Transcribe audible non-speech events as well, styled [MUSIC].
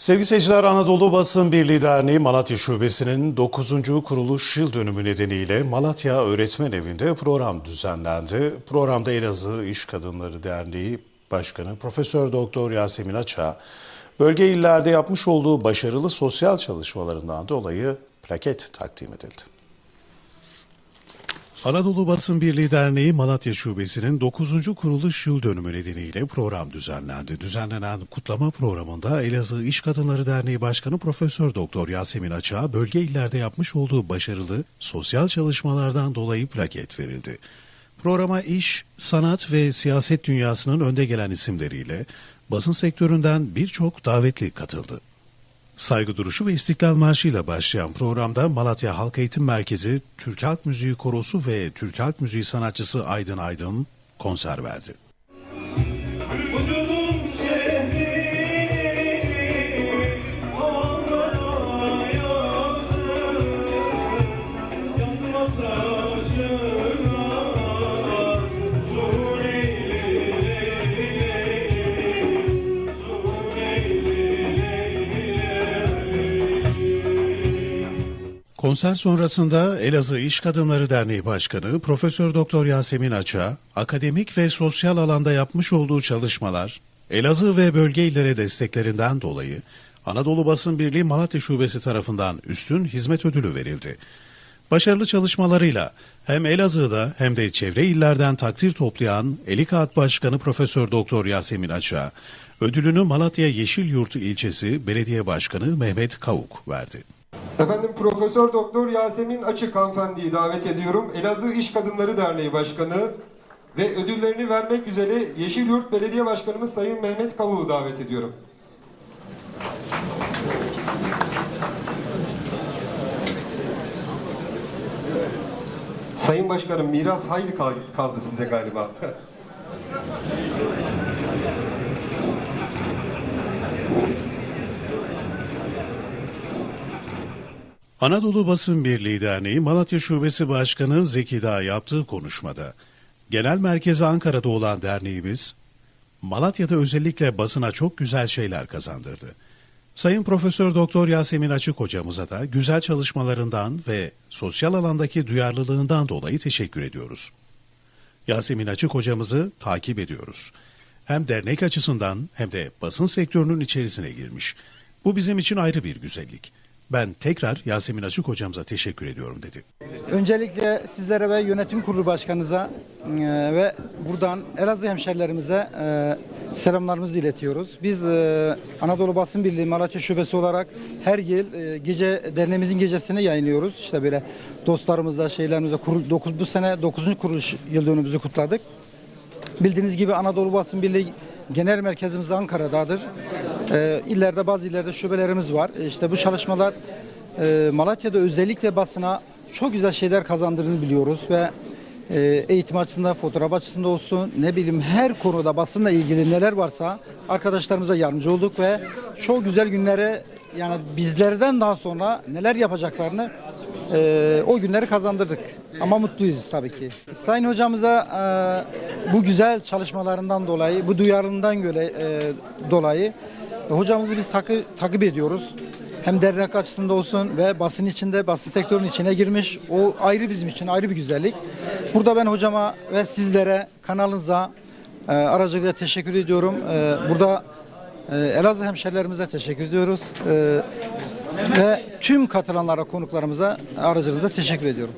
Sevgili seyirciler Anadolu Basın Birliği Derneği Malatya Şubesi'nin 9. kuruluş yıl dönümü nedeniyle Malatya Öğretmen Evi'nde program düzenlendi. Programda Elazığ İş Kadınları Derneği Başkanı Profesör Doktor Yasemin Aç'a bölge illerde yapmış olduğu başarılı sosyal çalışmalarından dolayı plaket takdim edildi. Anadolu Basın Birliği Derneği Malatya Şubesi'nin 9. kuruluş yıl dönümü nedeniyle program düzenlendi. Düzenlenen kutlama programında Elazığ İş Kadınları Derneği Başkanı Profesör Doktor Yasemin Aç'a bölge illerde yapmış olduğu başarılı sosyal çalışmalardan dolayı plaket verildi. Programa iş, sanat ve siyaset dünyasının önde gelen isimleriyle basın sektöründen birçok davetli katıldı. Saygı duruşu ve İstiklal Marşı ile başlayan programda Malatya Halk Eğitim Merkezi, Türk Halk Müziği Korosu ve Türk Halk Müziği sanatçısı Aydın Aydın konser verdi. Konser sonrasında Elazığ İş Kadınları Derneği Başkanı Profesör Doktor Yasemin Aç'a akademik ve sosyal alanda yapmış olduğu çalışmalar, Elazığ ve bölge illere desteklerinden dolayı Anadolu Basın Birliği Malatya Şubesi tarafından üstün hizmet ödülü verildi. Başarılı çalışmalarıyla hem Elazığ'da hem de çevre illerden takdir toplayan Eli Kağıt Başkanı Profesör Doktor Yasemin Aç'a ödülünü Malatya Yeşil Yurtu ilçesi Belediye Başkanı Mehmet Kavuk verdi. Efendim Profesör Doktor Yasemin Açık hanımefendiyi davet ediyorum. Elazığ İş Kadınları Derneği Başkanı ve ödüllerini vermek üzere Yeşilyurt Belediye Başkanımız Sayın Mehmet Kavuk'u davet ediyorum. Sayın Başkanım miras hayli kal- kaldı size galiba. [LAUGHS] Anadolu Basın Birliği Derneği Malatya Şubesi Başkanı Zeki Dağ yaptığı konuşmada, genel merkezi Ankara'da olan derneğimiz, Malatya'da özellikle basına çok güzel şeyler kazandırdı. Sayın Profesör Doktor Yasemin Açık hocamıza da güzel çalışmalarından ve sosyal alandaki duyarlılığından dolayı teşekkür ediyoruz. Yasemin Açık hocamızı takip ediyoruz. Hem dernek açısından hem de basın sektörünün içerisine girmiş. Bu bizim için ayrı bir güzellik. Ben tekrar Yasemin Açık hocamıza teşekkür ediyorum dedi. Öncelikle sizlere ve yönetim kurulu başkanınıza e, ve buradan Elazığ hemşerilerimize e, selamlarımızı iletiyoruz. Biz e, Anadolu Basın Birliği Malatya Şubesi olarak her yıl gece derneğimizin gecesini yayınlıyoruz. İşte böyle dostlarımızla, şeylerimizle kurul, bu sene 9. kuruluş yıl dönümümüzü kutladık. Bildiğiniz gibi Anadolu Basın Birliği genel merkezimiz Ankara'dadır. Ee, illerde bazı illerde şubelerimiz var. E, İşte bu çalışmalar e, Malatya'da özellikle basına çok güzel şeyler kazandırdığını biliyoruz ve e, eğitim açısından, fotoğraf açısından olsun ne bileyim her konuda basınla ilgili neler varsa arkadaşlarımıza yardımcı olduk ve çok güzel günlere yani bizlerden daha sonra neler yapacaklarını e, o günleri kazandırdık. Ama mutluyuz tabii ki. Sayın hocamıza e, bu güzel çalışmalarından dolayı, bu duyarlılığından göre e, dolayı e, hocamızı biz takı, takip ediyoruz. Hem dernek açısında olsun ve basın içinde, basın sektörünün içine girmiş. O ayrı bizim için ayrı bir güzellik. Burada ben hocama ve sizlere, kanalınıza e, aracılığıyla teşekkür ediyorum. E, burada e, Elazığ hemşerilerimize teşekkür ediyoruz. E, ve tüm katılanlara, konuklarımıza aracılığınıza teşekkür ediyorum.